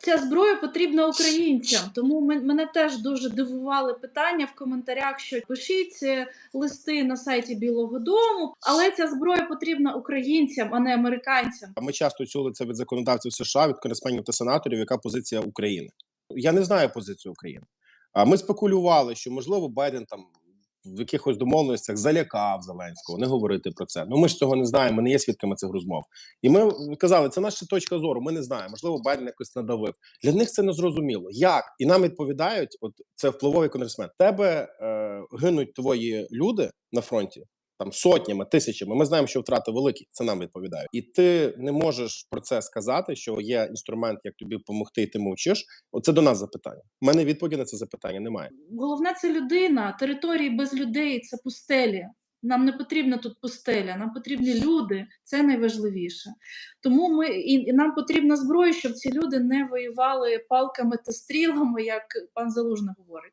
Ця зброя потрібна українцям, тому мене теж дуже дивували питання в коментарях, що пишіть е, листи на сайті Білого Дому, але ця зброя потрібна українцям, а не американцям. А Ми часто чули це від законодавців США, від конгресменів та сенаторів, яка позиція України. Я не знаю позицію України. А ми спекулювали, що можливо Байден там в якихось домовленостях залякав Зеленського, не говорити про це. Ну ми ж цього не знаємо. Ми не є свідками цих розмов. І ми казали, це наша точка зору. Ми не знаємо. Можливо, Байден якось надавив. Для них це не зрозуміло. Як і нам відповідають, от це впливовий конгресмен. Тебе е, гинуть твої люди на фронті. Там сотнями, тисячами. Ми знаємо, що втрати великі. Це нам відповідають, і ти не можеш про це сказати, що є інструмент, як тобі допомогти, і ти мовчиш. Оце до нас запитання. У мене відповіді на це запитання немає. Головне це людина. Території без людей це пустелі. Нам не потрібна тут пустеля, нам потрібні люди. Це найважливіше. Тому ми і, і нам потрібна зброя, щоб ці люди не воювали палками та стрілами, як пан Залужний говорить.